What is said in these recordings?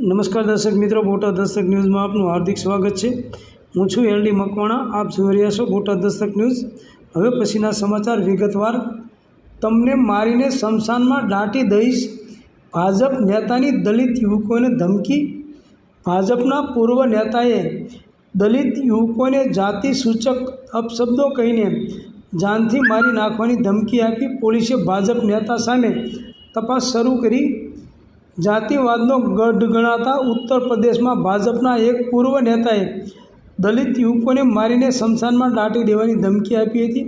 નમસ્કાર દર્શક મિત્રો, બોટાદ દસ્તક ન્યૂઝમાં આપનું હાર્દિક સ્વાગત છે. હું છું એલડી મકવાણા, આપ જોઈ રહ્યા છો બોટાદ દસ્તક ન્યૂઝ. હવે પછીના સમાચાર વિગતવાર. તમને મારીને સ્મશાનમાં દાટી દઈશ ભાજપ નેતાની દલિત યુવકોને ધમકી. ભાજપના પૂર્વ નેતાએ દલિત યુવકોને જાતિ સૂચક અપશબ્દો કહીને જાનથી મારી નાખવાની ધમકી આપી પોલીસે ભાજપ નેતા સામે તપાસ શરૂ કરી. જાતિવાદનો ગઢ ગણાતા ઉત્તર પ્રદેશમાં ભાજપના એક પૂર્વ નેતાએ દલિત યુવકોને મારીને સ્મશાનમાં દાટી દેવાની ધમકી આપી હતી.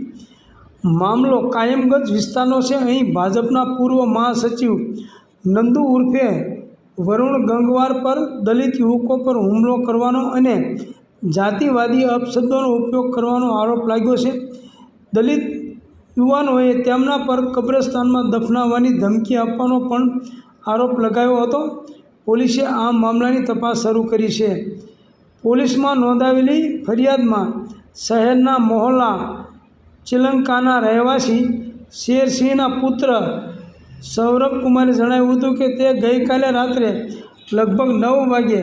મામલો કાયમગંજ વિસ્તારનો છે. અહીં ભાજપના પૂર્વ મહાસચિવ નંદુ ઉર્ફે વરુણ ગંગવાર પર દલિત યુવકો પર હુમલો કરવાનો અને જાતિવાદી અપશબ્દોનો ઉપયોગ કરવાનો આરોપ લાગ્યો છે. દલિત યુવાનોએ તેમના પર કબ્રસ્તાનમાં દફનાવવાની ધમકી આપવાનો પણ આરોપ લગાવ્યો હતો. પોલીસે આ મામલાની તપાસ શરૂ કરી છે. પોલીસમાં નોંધાવેલી ફરિયાદમાં શહેરના મોહલ્લા ચિલંકાના રહેવાસી શેરસિંહના પુત્ર સૌરભ કુમારે જણાવ્યું હતું કે તે ગઈકાલે રાત્રે લગભગ નવ વાગે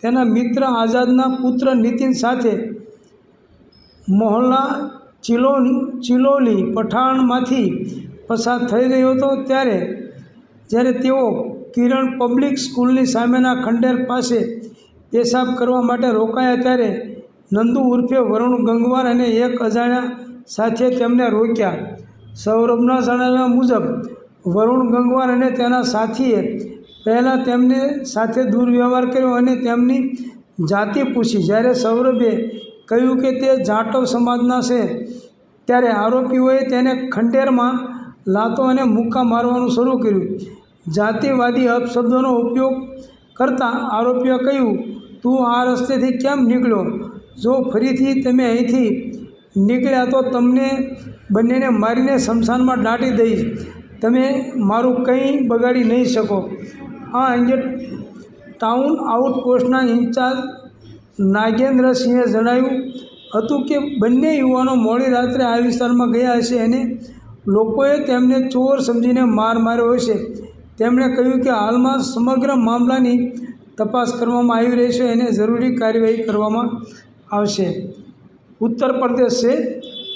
તેના મિત્ર આઝાદના પુત્ર નીતિન સાથે મોહલ્લા ચિલો ચિલોલી પઠાણમાંથી પસાર થઈ રહ્યો હતો. ત્યારે જ્યારે તેઓ કિરણ પબ્લિક સ્કૂલની સામેના ખંડેર પાસે પેશાબ કરવા માટે રોકાયા ત્યારે નંદુ ઉર્ફે વરુણ ગંગવાર અને એક અજાણ્યા સાથે તેમને રોક્યા. સૌરભના જણાવ્યા મુજબ, વરુણ ગંગવાર અને તેના સાથીએ પહેલાં તેમને સાથે દુર્વ્યવહાર કર્યો અને તેમની જાતિ પૂછી. જ્યારે સૌરભે કહ્યું કે તે જાટવ સમાજના છે, ત્યારે આરોપીઓએ તેને ખંડેરમાં લાતો અને મુક્કા મારવાનું શરૂ કર્યું. જાતિવાદી અપશબ્દોનો ઉપયોગ કરતાં આરોપીએ કહ્યું, તું આ રસ્તેથી કેમ નીકળ્યો? જો ફરીથી તમે અહીંથી નીકળ્યા તો તમને બંનેને મારીને સ્મશાનમાં દાટી દઈશ. તમે મારું કંઈ બગાડી નહીં શકો. આ અંગે ટાઉન આઉટપોસ્ટના ઇન્ચાર્જ નાગેન્દ્રસિંહે જણાવ્યું હતું કે, બંને યુવાનો મોડી રાત્રે આ વિસ્તારમાં ગયા હશે અને લોકોએ તેમને ચોર સમજીને માર માર્યો હશે. તેમણે કહ્યું કે હાલમાં સમગ્ર મામલાની તપાસ કરવામાં આવી રહી છે અને જરૂરી કાર્યવાહી કરવામાં આવશે. ઉત્તર પ્રદેશ છે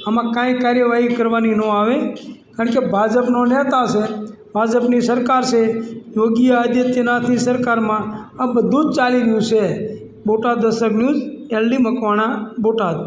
આમાં કાંઈ કાર્યવાહી કરવાની ન આવે, કારણ કે ભાજપનો નેતા છે, ભાજપની સરકાર છે, યોગી આદિત્યનાથની સરકારમાં આ બધું જ ચાલી રહ્યું છે. બોટાદ દશક ન્યૂઝ, એલડી મકવાણા, બોટાદ.